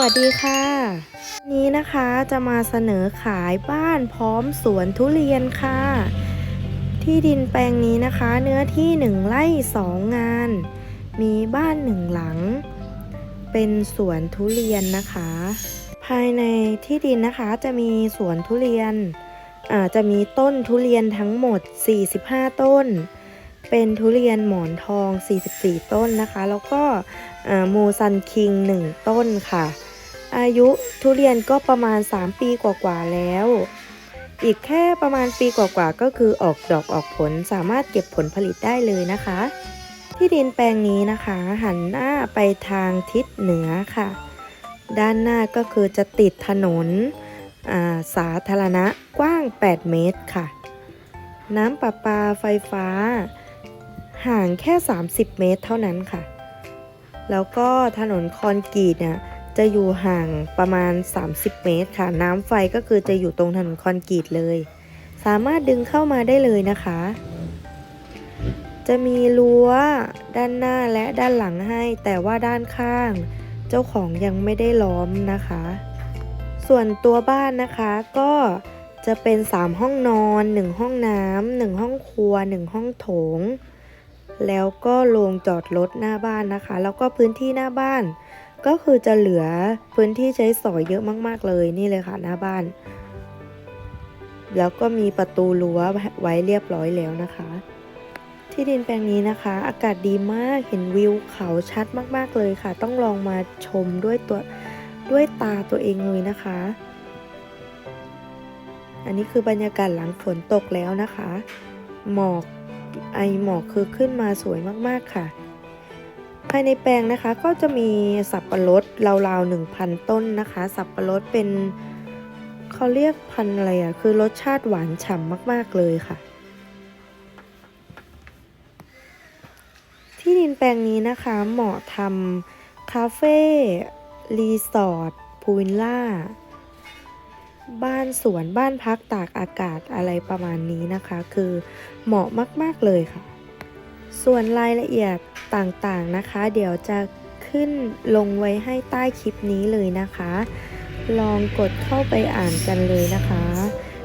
วัสดีค่ะ นี้นะคะจะมาเสนอขายบ้านพร้อมสวนทุเรียนค่ะ ที่ดินแปลงนี้นะคะ เนื้อที่หนึ่งไร่สองงาน มีบ้านหนึ่งหลัง เป็นสวนทุเรียนนะคะ ภายในที่ดินนะคะจะมีสวนทุเรียนอาจะมีต้นทุเรียนทั้งหมด 45 ต้น เป็นทุเรียนหมอนทอง 44 ต้นนะคะ แล้วก็อ่ามูซันคิง 1 ต้นค่ะ อายุทุเรียนก็ประมาณ 3 ปีกว่าๆแล้ว อีกแค่ประมาณปีกว่าๆก็คือออกดอกออกผลสามารถเก็บผลผลิตได้เลยนะคะ ที่ดินแปลงนี้นะคะ หันหน้าไปทางทิศเหนือค่ะ ด้านหน้าก็คือจะติดถนนาสาธารณะกว้าง 8 เมตรค่ะ น้ำประปาไฟฟ้า ห่างแค่ 30 เมตรเท่านั้นค่ะ แล้วก็ถนนคอนกรีตเนี่ย จะอยู่ห่างประมาณ 30 เมตรค่ะ น้ำไฟก็คือจะอยู่ตรงถนนคอนกรีตเลย สามารถดึงเข้ามาได้เลยนะคะ จะมีรั้วด้านหน้าและด้านหลังให้ แต่ว่าด้านข้าง เจ้าของยังไม่ได้ล้อมนะคะ ส่วนตัวบ้านนะคะก็จะเป็น 3 ห้องนอน 1 ห้องน้ำ1ห้องครัว 1 ห้องโถง แล้วก็โรงจอดรถหน้าบ้านนะคะ แล้วก็พื้นที่หน้าบ้าน ก็คือจะเหลือพื้นที่ใช้สอยเยอะมากๆเลยนี่เลยค่ะหน้าบ้าน แล้วก็มีประตูรั้วไว้เรียบร้อยแล้วนะคะ ที่ดินแปลงนี้นะคะ อากาศดีมากเห็นวิวเขาชัดมากๆเลยค่ะ ต้องลองมาชมด้วยตัวด้วยตาตัวเองเลยนะคะ อันนี้คือบรรยากาศหลังฝนตกแล้วนะคะ หมอกไอหมอกคือขึ้นมาสวยมากๆค่ะ ภายในแปลงนะคะก็จะมีสับปะรดราวๆ1,000 ต้นนะคะ สับปะรดเป็นเขาเรียกพันธุ์อะไรอะ่ะคือรสชาติหวานฉ่ำมากๆเลยค่ะ ที่ดินแปลงนี้นะคะเหมาะทำคาเฟ่รีสอร์ทพูลวิลล่า บ้านสวนบ้านพักตากอากาศอะไรประมาณนี้นะคะ คือเหมาะมากๆเลยค่ะ ส่วนรายละเอียด ต่างๆนะคะ เดี๋ยวจะขึ้นลงไว้ให้ใต้คลิปนี้เลยนะคะ ลองกดเข้าไปอ่านกันเลยนะคะ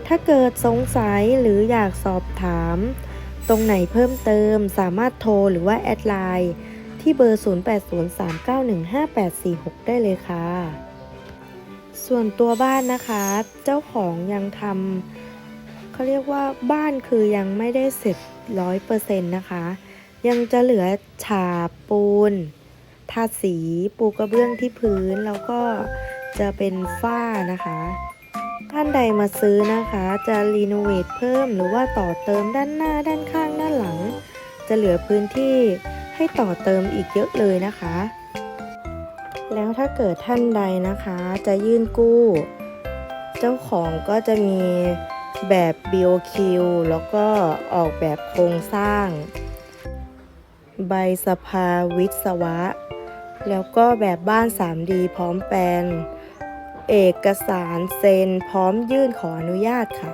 ถ้าเกิดสงสัยหรืออยากสอบถาม ตรงไหนเพิ่มเติมสามารถโทรหรือว่าแอดไลน์ที่เบอร์ 0803915846 ได้เลยค่ะ ส่วนตัวบ้านนะคะ เจ้าของยังทำเขาเรียกว่าบ้านคือยังไม่ได้เสร็จร้อยเปอร์เซ็นต์นะคะ ยังจะเหลือฉาบปูน ทาสีปูกระเบื้องที่พื้นแล้วก็จะเป็นฝ้านะคะท่านใดมาซื้อนะคะ จะรีโนเวทเพิ่มหรือว่าต่อเติมด้านหน้าด้านข้างด้านหลัง จะเหลือพื้นที่ให้ต่อเติมอีกเยอะเลยนะคะ แล้วถ้าเกิดท่านใดนะคะจะยื่นกู้ เจ้าของก็จะมีแบบ BOQ แล้วก็ออกแบบโครงสร้าง ใบสภาวิศวะ แล้วก็แบบบ้าน 3D พร้อมแปลน เอกสารเซ็น พร้อมยื่นขออนุญาตค่ะ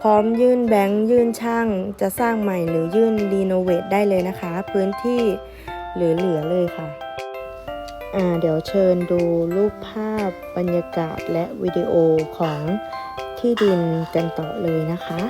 พร้อมยื่นแบงค์ยื่นช่าง จะสร้างใหม่หรือยื่นรีโนเวทได้เลยนะคะ พื้นที่เหลือเลยค่ะอ่าเดี๋ยวเชิญดูรูปภาพบรรยากาศและวิดีโอของที่ดินกันต่อเลยนะคะ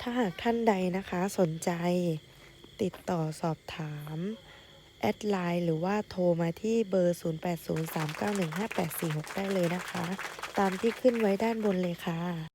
ถ้าหากท่านใดนะคะสนใจติดต่อสอบถาม แอดไลน์หรือว่าโทรมาที่เบอร์ 0803915846 ได้เลยนะคะ ตามที่ขึ้นไว้ด้านบนเลยค่ะ